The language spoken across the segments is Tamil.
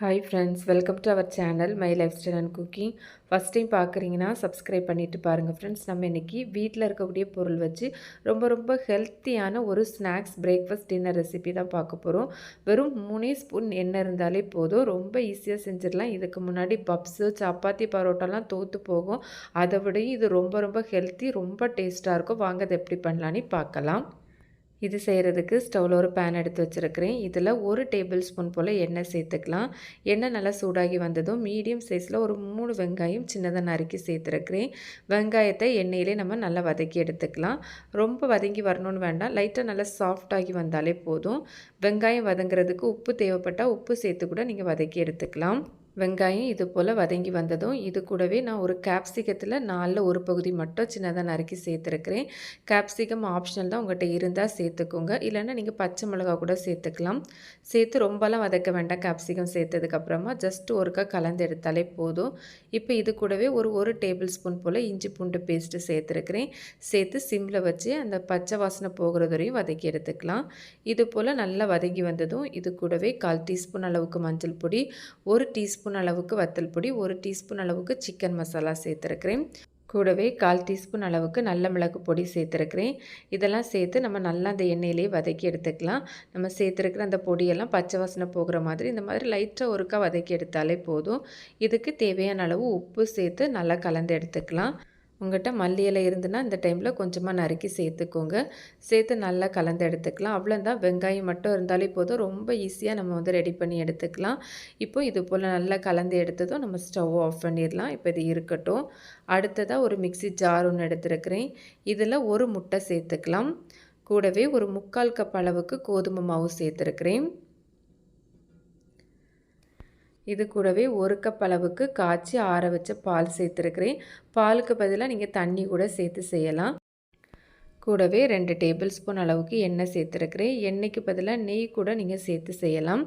Hi friends welcome to our channel my life style and cooking first time பார்க்குறீங்கன்னா சப்ஸ்கிரைப் பண்ணிவிட்டு பாருங்கள் ஃப்ரெண்ட்ஸ் நம்ம இன்றைக்கி வீட்டில் இருக்கக்கூடிய பொருள் வச்சு ரொம்ப ரொம்ப ஹெல்த்தியான ஒரு ஸ்நாக்ஸ் பிரேக்ஃபாஸ்ட் டின்னர் ரெசிபி தான் பார்க்க போகிறோம் வெறும் மூணே ஸ்பூன் எண்ணெய் இருந்தாலே போதும். ரொம்ப ஈஸியாக செஞ்சிடலாம். இதுக்கு முன்னாடி பப்ஸு சப்பாத்தி பரோட்டாலாம் தோற்று போகும். அதை விடையும் இது ரொம்ப ரொம்ப ஹெல்த்தி ரொம்ப டேஸ்ட்டாக இருக்கும். வாங்க அதை எப்படி பண்ணலான்னு பார்க்கலாம். இது செய்கிறதுக்கு ஸ்டவ்வில் ஒரு பேன் எடுத்து வச்சுருக்கிறேன். இதில் ஒரு டேபிள் ஸ்பூன் போல் எண்ணெய் சேர்த்துக்கலாம். எண்ணெய் நல்லா சூடாகி வந்ததும் மீடியம் சைஸில் ஒரு மூணு வெங்காயம் சின்னதாக நறுக்கி சேர்த்துருக்கிறேன். வெங்காயத்தை எண்ணெயிலே நம்ம நல்லா வதக்கி எடுத்துக்கலாம். ரொம்ப வதங்கி வரணும்னு வேண்டாம். லைட்டாக நல்லா சாஃப்டாகி வந்தாலே போதும். வெங்காயம் வதங்குறதுக்கு உப்பு தேவைப்பட்டால் உப்பு சேர்த்து கூட நீங்கள் வதக்கி எடுத்துக்கலாம். வெங்காயம் இது போல் வதங்கி வந்ததும் இது கூடவே நான் ஒரு கேப்சிகத்தில் நாலில் ஒரு பகுதி மட்டும் சின்னதாக நறுக்கி சேர்த்துருக்கிறேன். கேப்சிகம் ஆப்ஷனல் தான் உங்கள்கிட்ட இருந்தால் சேர்த்துக்கோங்க. இல்லைன்னா நீங்கள் பச்சை மிளகா கூட சேர்த்துக்கலாம். சேர்த்து ரொம்பலாம் வதக்க வேண்டாம். கேப்சிகம் சேர்த்ததுக்கப்புறமா ஜஸ்ட் ஒருக்கா கலந்து எடுத்தாலே போதும். இப்போ இது கூடவே ஒரு ஒரு டேபிள் ஸ்பூன் போல் இஞ்சி பூண்டு பேஸ்ட்டு சேர்த்துருக்கிறேன். சேர்த்து சிம்மில் வச்சு அந்த பச்சை வாசனை போகிறது வரையும் வதக்கி எடுத்துக்கலாம். இது போல் நல்லா வதங்கி வந்ததும் இது கூடவே கால் டீஸ்பூன் அளவுக்கு மஞ்சள் பொடி ஒரு டீஸ்பூன் டீஸ்பூன் அளவுக்கு வத்தல் பொடி ஒரு டீஸ்பூன் அளவுக்கு சிக்கன் மசாலா சேர்த்துருக்கிறேன். கூடவே கால் டீஸ்பூன் அளவுக்கு நல்ல மிளகு பொடி சேர்த்துருக்கிறேன். இதெல்லாம் சேர்த்து நம்ம நல்லா அந்த எண்ணெயிலே வதக்கி எடுத்துக்கலாம். நம்ம சேர்த்துருக்கிற அந்த பொடியெல்லாம் பச்சை வாசனை போகிற மாதிரி இந்த மாதிரி லைட்டாக ஒருக்கா வதக்கி எடுத்தாலே போதும். இதுக்கு தேவையான அளவு உப்பு சேர்த்து நல்லா கலந்து எடுத்துக்கலாம். உங்கள்கிட்ட மல்லி இலை இருந்துன்னா இந்த டைமில் கொஞ்சமாக நறுக்கி சேர்த்துக்கோங்க. சேர்த்து நல்லா கலந்து எடுத்துக்கலாம். அவ்வளோந்தான் வெங்காயம் மட்டும் இருந்தாலே போதும். ரொம்ப ஈஸியாக நம்ம வந்து ரெடி பண்ணி எடுத்துக்கலாம். இப்போ இது போல் நல்லா கலந்து எடுத்ததும் நம்ம ஸ்டவ் ஆஃப் பண்ணிடலாம். இப்போ இது இருக்கட்டும். அடுத்ததாக ஒரு மிக்சி ஜார் ஒன்று எடுத்துருக்கிறேன். இதில் ஒரு முட்டை சேர்த்துக்கலாம். கூடவே ஒரு முக்கால் கப் அளவுக்கு கோதுமை மாவு சேர்த்துருக்கிறேன். இது கூடவே ஒரு கப் அளவுக்கு காய்ச்சி ஆற வச்ச பால் சேர்த்துருக்குறேன். பாலுக்கு பதிலாக நீங்கள் தண்ணி கூட சேர்த்து செய்யலாம். கூடவே ரெண்டு டேபிள் ஸ்பூன் அளவுக்கு எண்ணெய் சேர்த்துருக்கிறேன். எண்ணெய்க்கு பதிலாக நெய் கூட நீங்கள் சேர்த்து செய்யலாம்.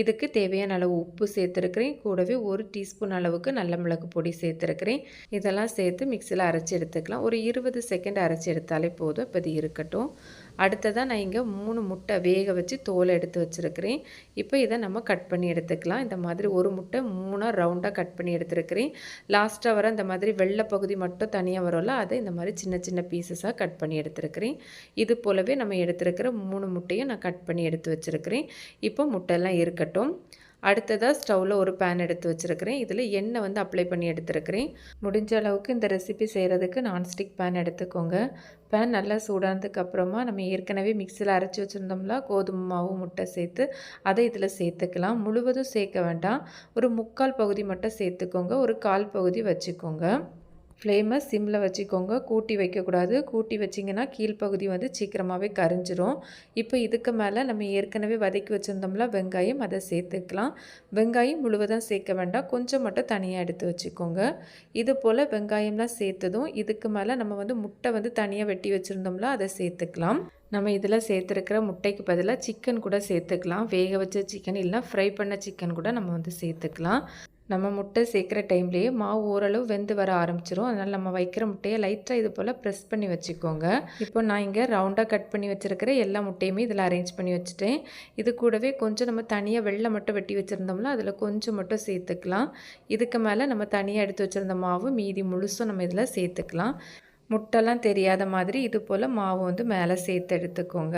இதுக்கு தேவையான அளவு உப்பு சேர்த்துருக்கிறேன். கூடவே ஒரு டீஸ்பூன் அளவுக்கு நல்ல மிளகு பொடி சேர்த்துருக்கிறேன். இதெல்லாம் சேர்த்து மிக்சியில் அரைச்சி எடுத்துக்கலாம். ஒரு இருபது செகண்ட் அரைச்சி எடுத்தாலே போதும். இப்போ இது இருக்கட்டும். அடுத்ததாக நான் இங்கே மூணு முட்டை வேக வச்சு தோலை எடுத்து வச்சுருக்கிறேன். இப்போ இதை நம்ம கட் பண்ணி எடுத்துக்கலாம். இந்த மாதிரி ஒரு முட்டை மூணாக ரவுண்டாக கட் பண்ணி எடுத்துருக்கிறேன். லாஸ்ட்டாக வர இந்த மாதிரி வெள்ளை பகுதி மட்டும் தனியாக வரும்ல அதை இந்த மாதிரி சின்ன சின்ன பீசஸாக கட் பண்ணி எடுத்துருக்கிறேன். இது போலவே நம்ம எடுத்துருக்கிற மூணு முட்டையும் நான் கட் பண்ணி எடுத்து வச்சுருக்கிறேன். இப்போ முட்டையெல்லாம் இருக்கட்டும். அடுத்ததாக ஸ்டவ்வில் ஒரு பேன் எடுத்து வச்சுருக்கிறேன். இதில் எண்ணெய் வந்து அப்ளை பண்ணி எடுத்துருக்கிறேன். முடிஞ்ச அளவுக்கு இந்த ரெசிபி செய்கிறதுக்கு நான்ஸ்டிக் பேன் எடுத்துக்கோங்க. பேன் நல்லா சூடானதுக்கு அப்புறமா நம்ம ஏற்கனவே மிக்சியில் அரைச்சி வச்சுருந்தோம்ல கோதுமை மாவு முட்டை சேர்த்து அதை இதில் சேர்த்துக்கலாம். முழுவதும் சேர்க்க வேண்டாம். ஒரு முக்கால் பகுதி மட்டும் சேர்த்துக்கோங்க. ஒரு கால் பகுதி வச்சுக்கோங்க. ஃப்ளேமை சிம்மில் வச்சுக்கோங்க. கூட்டி வைக்கக்கூடாது. கூட்டி வச்சிங்கன்னா கீழ்ப்பகுதி வந்து சீக்கிரமாகவே கரிஞ்சிரும். இப்போ இதுக்கு மேலே நம்ம ஏற்கனவே வதக்கி வச்சுருந்தோம்ல வெங்காயம் அதை சேர்த்துக்கலாம். வெங்காயம் முழுவதும் சேர்க்க வேண்டாம். கொஞ்சம் மட்டும் தனியாக எடுத்து வச்சுக்கோங்க. இது போல் வெங்காயம்லாம் சேர்த்ததும் இதுக்கு மேலே நம்ம வந்து முட்டை வந்து தனியாக வெட்டி வச்சுருந்தோம்ல அதை சேர்த்துக்கலாம். நம்ம இதில் சேர்த்துருக்கிற முட்டைக்கு பதிலாக சிக்கன் கூட சேர்த்துக்கலாம். வேக வச்ச சிக்கன் இல்லைனா ஃப்ரை பண்ண சிக்கன் கூட நம்ம வந்து சேர்த்துக்கலாம். நம்ம முட்டை சேர்க்குற டைம்லேயே மாவு ஓரளவு வெந்து வர ஆரம்பிச்சிரும். அதனால் நம்ம வைக்கிற முட்டையை லைட்டாக இது போல் ப்ரெஸ் பண்ணி வச்சுக்கோங்க. இப்போ நான் இங்கே ரவுண்டாக கட் பண்ணி வச்சுருக்கிற எல்லா முட்டையுமே இதில் அரேஞ்ச் பண்ணி வச்சுட்டேன். இது கூடவே கொஞ்சம் நம்ம தனியாக வெள்ளை மட்டும் வெட்டி வச்சுருந்தோம்னா அதில் கொஞ்சம் மட்டும் சேர்த்துக்கலாம். இதுக்கு மேலே நம்ம தனியாக எடுத்து வச்சுருந்த மாவு மீதி முழுசும் நம்ம இதில் சேர்த்துக்கலாம். முட்டைலாம் தெரியாத மாதிரி இது போல் மாவு வந்து மேலே சேர்த்து எடுத்துக்கோங்க.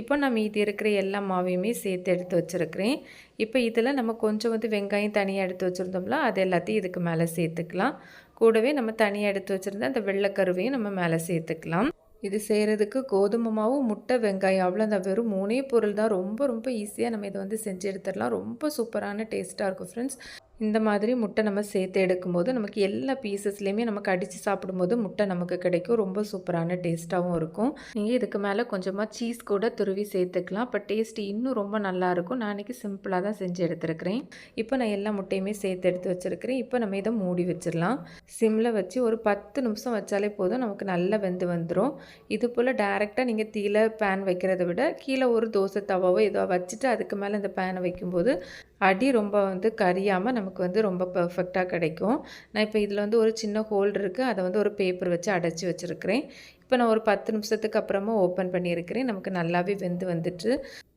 இப்போ நான் மீதி இருக்கிற எல்லா மாவையுமே சேர்த்து எடுத்து வச்சுருக்கிறேன். இப்போ இதில் நம்ம கொஞ்சம் வந்து வெங்காயம் தனியாக எடுத்து வச்சுருந்தோம்ல அது எல்லாத்தையும் இதுக்கு மேலே சேர்த்துக்கலாம். கூடவே நம்ம தனியாக எடுத்து வச்சுருந்த அந்த வெள்ளைக்கருவையும் நம்ம மேலே சேர்த்துக்கலாம். இது செய்கிறதுக்கு கோதுமை மாவு முட்டை வெங்காயம் அவ்வளோ அந்த வெறும் மூணே பொருள் தான். ரொம்ப ரொம்ப ஈஸியாக நம்ம இதை வந்து செஞ்சு எடுத்துடலாம். ரொம்ப சூப்பரான டேஸ்ட்டாக இருக்கும் ஃப்ரெண்ட்ஸ் இந்த மாதிரி முட்டை நம்ம சேர்த்து எடுக்கும்போது நமக்கு எல்லா பீசஸ்லேயுமே நமக்கு அடித்து சாப்பிடும்போது முட்டை நமக்கு கிடைக்கும். ரொம்ப சூப்பரான டேஸ்ட்டாகவும் இருக்கும். நீங்கள் இதுக்கு மேலே கொஞ்சமாக சீஸ் கூட துருவி சேர்த்துக்கலாம். அப்போ டேஸ்ட் இன்னும் ரொம்ப நல்லாயிருக்கும் நான் இன்றைக்கி சிம்பிளாக தான் செஞ்சு எடுத்துருக்கிறேன். இப்போ நான் எல்லா முட்டையுமே சேர்த்து எடுத்து வச்சுருக்கிறேன். இப்போ நம்ம இதை மூடி வச்சிடலாம். சிம்மில் வச்சு ஒரு பத்து நிமிஷம் வச்சாலே போதும். நமக்கு நல்லா வெந்து வந்துடும் இது போல் டேரெக்டாக நீங்கள் தீல பேன் வைக்கிறத விட கீழே ஒரு தோசை தவாவோ ஏதோ வச்சுட்டு அதுக்கு மேலே இந்த பேனை வைக்கும்போது அடி ரொம்ப வந்து கரியாமல் நமக்கு நமக்கு வந்து ரொம்ப பர்ஃபெக்டாக கிடைக்கும். நான் இப்போ இதில் வந்து ஒரு சின்ன ஹோல் இருக்குது அதை வந்து ஒரு பேப்பர் வச்சு அடைச்சி வச்சுருக்கிறேன். இப்போ நான் ஒரு பத்து நிமிஷத்துக்கு அப்புறமா ஓப்பன் பண்ணியிருக்கிறேன். நமக்கு நல்லாவே வெந்து வந்துட்டு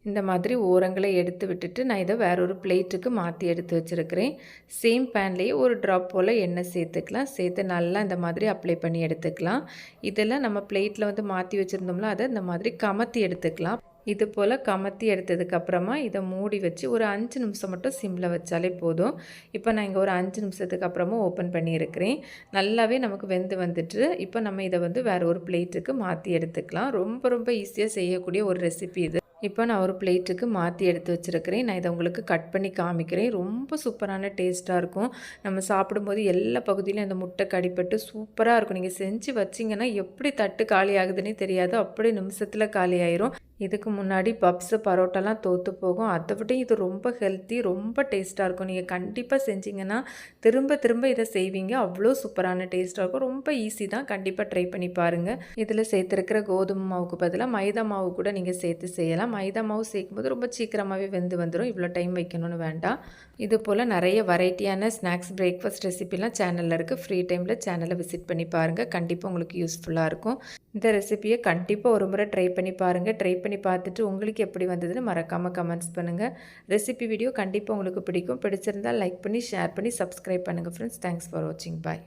இந்த மாதிரி ஓரங்களை எடுத்து விட்டுட்டு நான் இதை வேற ஒரு பிளேட்டுக்கு மாற்றி எடுத்து வச்சுருக்கிறேன். சேம் பேன்லேயே ஒரு ட்ராப் போல் எண்ணெய் சேர்த்துக்கலாம். சேர்த்து நல்லா இந்த மாதிரி அப்ளை பண்ணி எடுத்துக்கலாம். இதெல்லாம் நம்ம பிளேட்டில் வந்து மாற்றி வச்சுருந்தோம்ல அதை இந்த மாதிரி கமத்தி எடுத்துக்கலாம். இது போல் கமத்தி எடுத்ததுக்கப்புறமா இதை மூடி வச்சு ஒரு அஞ்சு நிமிஷம் மட்டும் சிம்மில் வச்சாலே போதும். இப்போ நான் இங்கே ஒரு அஞ்சு நிமிஷத்துக்கு அப்புறமா ஓப்பன் பண்ணியிருக்கிறேன். நல்லாவே நமக்கு வெந்து வந்துட்டு இப்போ நம்ம இதை வந்து வேறு ஒரு பிளேட்டுக்கு மாற்றி எடுத்துக்கலாம். ரொம்ப ரொம்ப ஈஸியாக செய்யக்கூடிய ஒரு ரெசிபி இது. இப்போ நான் ஒரு பிளேட்டுக்கு மாற்றி எடுத்து வச்சுருக்கிறேன். நான் இதை உங்களுக்கு கட் பண்ணி காமிக்கிறேன். ரொம்ப சூப்பரான டேஸ்ட்டாக இருக்கும். நம்ம சாப்பிடும்போது எல்லா பகுதியிலும் அந்த முட்டை கடிப்பட்டு சூப்பராக இருக்கும். நீங்கள் செஞ்சு வச்சிங்கன்னா எப்படி தட்டு காலி ஆகுதுன்னே தெரியாது. அப்படி நிமிஷத்தில் காலி ஆயிரும். இதுக்கு முன்னாடி பப்ஸு பரோட்டாலாம் தோற்று போகும். அதை விட இது ரொம்ப ஹெல்த்தி ரொம்ப டேஸ்ட்டாக இருக்கும். நீங்கள் கண்டிப்பாக செஞ்சிங்கன்னா திரும்ப திரும்ப இதை செய்வீங்க. அவ்வளோ சூப்பரான டேஸ்ட்டாக இருக்கும். ரொம்ப ஈஸி தான். கண்டிப்பாக ட்ரை பண்ணி பாருங்கள் இதில் சேர்த்துருக்கிற கோதுமை மாவுக்கு பதிலாக மைதா மாவு கூட நீங்கள் சேர்த்து செய்யலாம். மைதா மாவு சேர்க்கும்போது ரொம்ப சீக்கிரமாகவே வெந்து வந்துடும் இவ்வளோ டைம் வைக்கணும்னு வேண்டாம். இது போல் நிறைய வெரைட்டியான ஸ்நாக்ஸ் பிரேக்ஃபாஸ்ட் ரெசிபிலாம் சேனலில் இருக்குது ஃப்ரீ டைமில் சேனலை விசிட் பண்ணி பாருங்கள் கண்டிப்பாக உங்களுக்கு யூஸ்ஃபுல்லாக இருக்கும். இந்த ரெசிபியை கண்டிப்பாக ஒரு முறை ட்ரை பண்ணி பாருங்கள் ட்ரை பண்ணி பார்த்துட்டு உங்களுக்கு எப்படி வந்ததுன்னு மறக்காமல் கமெண்ட்ஸ் பண்ணுங்கள் ரெசிபி வீடியோ கண்டிப்பாக உங்களுக்கு பிடிக்கும். பிடிச்சிருந்தால் லைக் பண்ணி ஷேர் பண்ணி சப்ஸ்கிரைப் பண்ணுங்கள் ஃப்ரெண்ட்ஸ் தேங்க்ஸ் ஃபார் வாட்சிங் பாய்